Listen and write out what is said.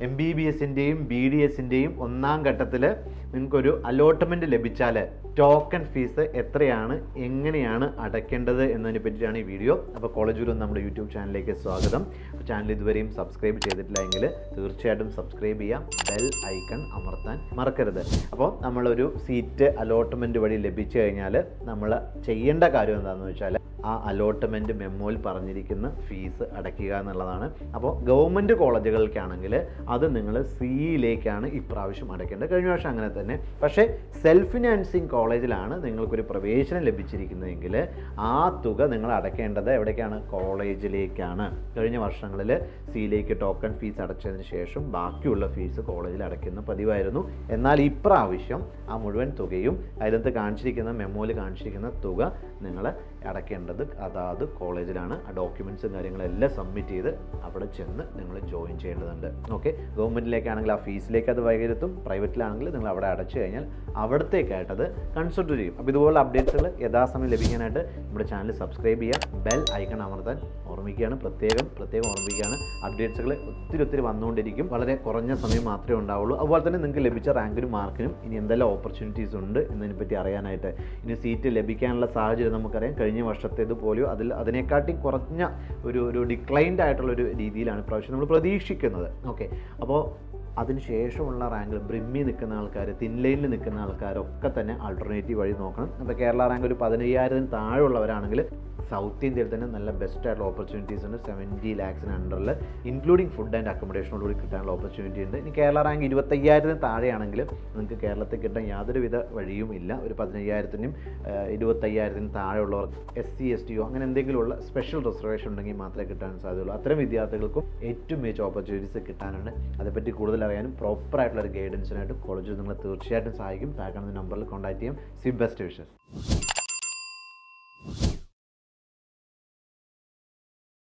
M B B എസിന്റെയും B D എസിന്റെയും ഒന്നാം ഘട്ടത്തിൽ നിങ്ങൾക്കൊരു അലോട്ട്മെന്റ് ലഭിച്ചാൽ ടോക്കൺ ഫീസ് എത്രയാണ് എങ്ങനെയാണ് അടയ്ക്കേണ്ടത് എന്നതിനെ പറ്റിയിട്ടാണ് ഈ വീഡിയോ. അപ്പോൾ കോളേജ് ഗുരു നമ്മുടെ യൂട്യൂബ് ചാനലിലേക്ക് സ്വാഗതം. ചാനൽ ഇതുവരെയും സബ്സ്ക്രൈബ് ചെയ്തിട്ടില്ല എങ്കിൽ തീർച്ചയായിട്ടും സബ്സ്ക്രൈബ് ചെയ്യാം. ബെൽ ഐക്കൺ അമർത്താൻ മറക്കരുത്. അപ്പോൾ നമ്മളൊരു സീറ്റ് അലോട്ട്മെന്റ് വഴി ലഭിച്ചു കഴിഞ്ഞാൽ നമ്മൾ ചെയ്യേണ്ട കാര്യം എന്താണെന്ന് വെച്ചാൽ ആ അലോട്ട്മെന്റ് മെമ്മോയിൽ പറഞ്ഞിരിക്കുന്ന ഫീസ് അടയ്ക്കുക എന്നുള്ളതാണ്. അപ്പോൾ ഗവൺമെന്റ് കോളേജുകൾക്കാണെങ്കിൽ അത് നിങ്ങൾ സിയിലേക്കാണ് ഇപ്രാവശ്യം അടയ്ക്കേണ്ടത്. കഴിഞ്ഞ വർഷം അങ്ങനെ തന്നെ. പക്ഷേ സെൽഫ് ഫിനാൻസിങ് കോളേജിലാണ് നിങ്ങൾക്കൊരു പ്രവേശനം ലഭിച്ചിരിക്കുന്നതെങ്കിൽ ആ തുക നിങ്ങൾ അടയ്ക്കേണ്ടത് എവിടേക്കാണ്? കോളേജിലേക്കാണ്. കഴിഞ്ഞ വർഷങ്ങളിൽ സിയിലേക്ക് ടോക്കൺ ഫീസ് അടച്ചതിന് ശേഷം ബാക്കിയുള്ള ഫീസ് കോളേജിൽ അടയ്ക്കുന്ന പതിവായിരുന്നു. എന്നാൽ ഇപ്രാവശ്യം ആ മുഴുവൻ തുകയും അതിനകത്ത് കാണിച്ചിരിക്കുന്ന മെമ്മോയിൽ കാണിച്ചിരിക്കുന്ന തുക നിങ്ങൾ അടയ്ക്കേണ്ടത് അതാത് കോളേജിലാണ് ആ ഡോക്യുമെന്റ്സും കാര്യങ്ങളെല്ലാം സബ്മിറ്റ് ചെയ്ത് അവിടെ ചെന്ന് നിങ്ങൾ ജോയിൻ ചെയ്യേണ്ടതുണ്ട്. ഓക്കെ ഗവൺമെന്റിലേക്കാണെങ്കിൽ ആ ഫീസിലേക്ക് അത് വൈകരുത്തും പ്രൈവറ്റിലാണെങ്കിൽ നിങ്ങൾ അവിടെ അടച്ചു കഴിഞ്ഞാൽ അവിടത്തേക്കായിട്ട് കൺസിഡർ ചെയ്യും. അപ്പോൾ ഇതുപോലുള്ള അപ്ഡേറ്റ്സുകൾ യഥാസമയം ലഭിക്കാനായിട്ട് നമ്മുടെ ചാനൽ സബ്സ്ക്രൈബ് ചെയ്യുക. ബെൽ ഐക്കൺ അമർത്താൻ ഓർമ്മിക്കുകയാണ്. പ്രത്യേകം പ്രത്യേകം ഓർമ്മിക്കുകയാണ്. അപ്ഡേറ്റ്സുകൾ ഒത്തിരി ഒത്തിരി വന്നുകൊണ്ടിരിക്കും. വളരെ കുറഞ്ഞ സമയം മാത്രമേ ഉണ്ടാവുള്ളൂ. അതുപോലെ തന്നെ നിങ്ങൾക്ക് ലഭിച്ച റാങ്കിനും മാർക്കിനും ഇനി എന്തെല്ലാം ഓപ്പർച്യൂണിറ്റീസ് ഉണ്ട് എന്നതിനെപ്പറ്റി അറിയാനായിട്ട് ഇനി സീറ്റ് ലഭിക്കാനുള്ള സാഹചര്യം നമുക്കറിയാം. കഴിഞ്ഞ വർഷത്തേത് പോലെയോ അതിൽ അതിനെക്കാട്ടി കുറഞ്ഞ ഒരു ഒരു ഡിക്ലൈൻഡ് ആയിട്ടുള്ള ഒരു രീതിയിലാണ് ഇപ്രാവശ്യം നമ്മൾ പ്രതീക്ഷിക്കുന്നത്. ഓക്കെ അപ്പോൾ അതിനുശേഷമുള്ള റാങ്കിൽ ബ്രിമ്മി നിൽക്കുന്ന ആൾക്കാർ തിൻലൈനിൽ നിൽക്കുന്ന ആൾക്കാരൊക്കെ തന്നെ ആൾട്ടർനേറ്റീവ് വഴി നോക്കണം. അപ്പോൾ കേരള റാങ്ക് ഒരു പതിനയ്യായിരത്തിന് താഴെയുള്ളവരാണെങ്കിൽ സൗത്ത് ഇന്ത്യയിൽ തന്നെ നല്ല ബെസ്റ്റ് ആയിട്ടുള്ള ഓപ്പർച്യൂണിറ്റീസ് ഉണ്ട്. സെവന്റി ലാക്സിന് അണ്ടറിൽ ഇൻക്ലൂഡിങ് ഫുഡ് ആൻഡ് അക്കോമഡേഷനോട് കൂടി കിട്ടാനുള്ള ഓപ്പർച്യൂണിറ്റി ഉണ്ട്. ഇനി കേരള റാങ്ക് ഇരുപത്തയ്യായിരത്തിന് താഴെയാണെങ്കിൽ നിങ്ങൾക്ക് കേരളത്തിൽ കിട്ടാൻ യാതൊരുവിധ വഴിയും ഇല്ല. ഒരു പതിനയ്യായിരത്തിനും ഇരുപത്തയ്യായിരത്തിനും താഴെയുള്ളവർ എസ് സി എസ് ടിയോ അങ്ങനെ എന്തെങ്കിലുമുള്ള സ്പെഷ്യൽ റിസർവേഷൻ ഉണ്ടെങ്കിൽ മാത്രമേ കിട്ടാൻ സാധ്യതയുള്ളൂ. അത്തരം വിദ്യാർത്ഥികൾക്കും ഏറ്റവും മികച്ച ഓപ്പർച്യൂണിറ്റീസ് കിട്ടാനുണ്ട്. അതേപ്പറ്റി കൂടുതൽ അറിയാനും പ്രോപ്പർ ആയിട്ടുള്ള ഒരു ഗൈഡൻസിനായിട്ട് കോളേജിൽ നിങ്ങളെ തീർച്ചയായിട്ടും സഹായിക്കും. താഴെ നമ്പറിൽ കോൺടാക്ട് ചെയ്യാം. C best wishes